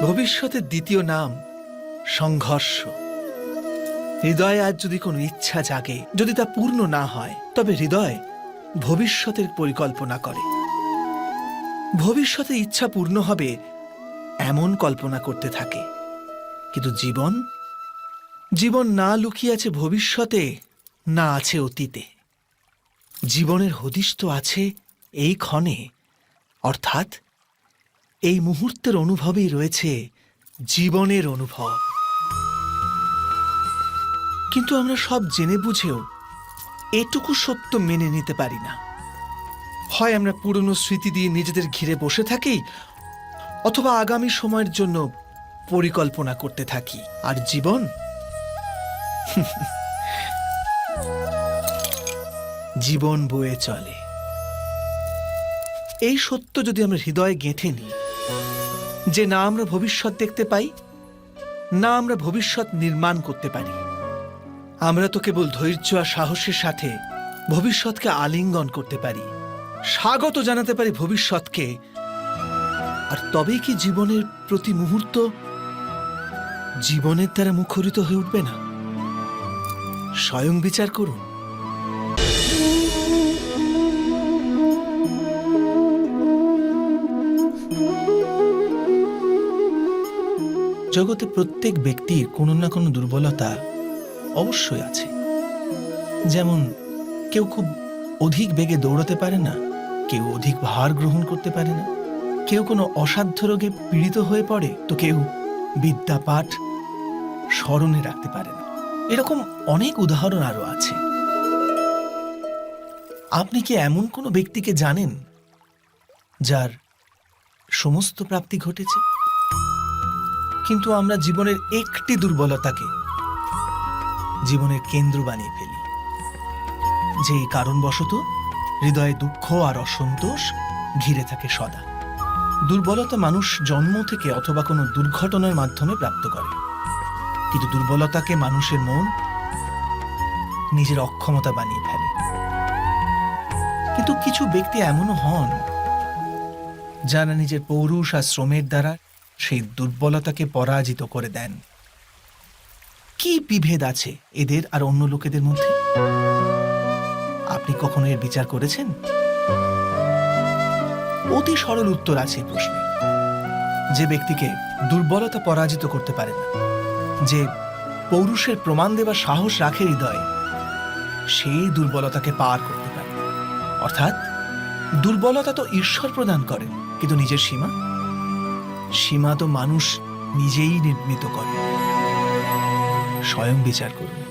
ভবিষ্যতের দ্বিতীয় নাম সংঘর্ষ। হৃদয়ে আজ যদি কোনো ইচ্ছা জাগে, যদি তা পূর্ণ না হয়, তবে হৃদয় ভবিষ্যতের পরিকল্পনা করে। ভবিষ্যতে ইচ্ছা পূর্ণ হবে এমন কল্পনা করতে থাকে। কিন্তু জীবন জীবন না লুকিয়ে আছে ভবিষ্যতে, না আছে অতীতে। জীবনের হদিশ তো আছে এই ক্ষণে। অর্থাৎ এই মুহূর্তের অনুভবেই রয়েছে জীবনের অনুভব। কিন্তু আমরা সব জেনে বুঝেও এটুকু সত্য মেনে নিতে পারি না। হয় আমরা পুরনো স্মৃতি দিয়ে নিজেদের ঘিরে বসে থাকি, অথবা আগামী সময়ের জন্য পরিকল্পনা করতে থাকি। আর জীবন? জীবন বয়ে চলে। এই সত্য যদি আমরা হৃদয়ে গেঁথে নিই, যে না আমরা ভবিষ্যৎ দেখতে পাই, না আমরা ভবিষ্যৎ নির্মাণ করতে পারি, আমরা তো কেবল ধৈর্য আর সাহসের সাথে ভবিষ্যৎকে আলিঙ্গন করতে পারি, স্বাগত জানাতে পারি ভবিষ্যৎকে, আর তবেই কি জীবনের প্রতি মুহূর্ত জীবনের দ্বারা মুখরিত হয়ে উঠবে না? স্বয়ং বিচার করুন। জগতে প্রত্যেক ব্যক্তির কোনো না কোনো দুর্বলতা অবশ্যই আছে। যেমন, কেউ খুব অধিক বেগে দৌড়াতে পারে না, কেউ অধিক ভার গ্রহণ করতে পারে না, কেউ কোনো অসাধ্য রোগে পীড়িত হয়ে পড়ে, তো কেউ বিদ্যা পাঠ স্মরণে রাখতে পারে না। এরকম অনেক উদাহরণ আরও আছে। আপনি কি এমন কোনো ব্যক্তিকে জানেন যার সমস্ত প্রাপ্তি ঘটেছে? কিন্তু আমরা জীবনের একটি দুর্বলতাকে জীবনের কেন্দ্র বানিয়ে ফেলি। যে কারণবশত হৃদয়ে দুঃখ আর অসন্তোষ ঘিরে থাকে সদা। দুর্বলতা মানুষ জন্ম থেকে অথবা কোনো দুর্ঘটনার মাধ্যমে প্রাপ্ত করে। কিন্তু দুর্বলতাকে মানুষের মন নিজের অক্ষমতা বানিয়ে ফেলে। কিন্তু কিছু ব্যক্তি এমনও হন যারা নিজের পৌরুষ আর শ্রমের দ্বারা সেই দুর্বলতাকে পরাজিত করে দেন। কি বিভেদ আছে এদের আর অন্য লোকেদের মধ্যে? আপনি কখনো এর বিচার করেছেন? অতি সরল উত্তর আছে প্রশ্নে। যে ব্যক্তিকে দুর্বলতা পরাজিত করতে পারে না, যে পৌরুষের প্রমাণ দেবার সাহস রাখে হৃদয়ে, সেই দুর্বলতাকে পার করতে পারে। অর্থাৎ দুর্বলতা তো ঈশ্বর প্রদান করে কিন্তু নিজের সীমা? সীমা তো মানুষ নিজেই নির্মিত করে। স্বয়ং বিচার করুন।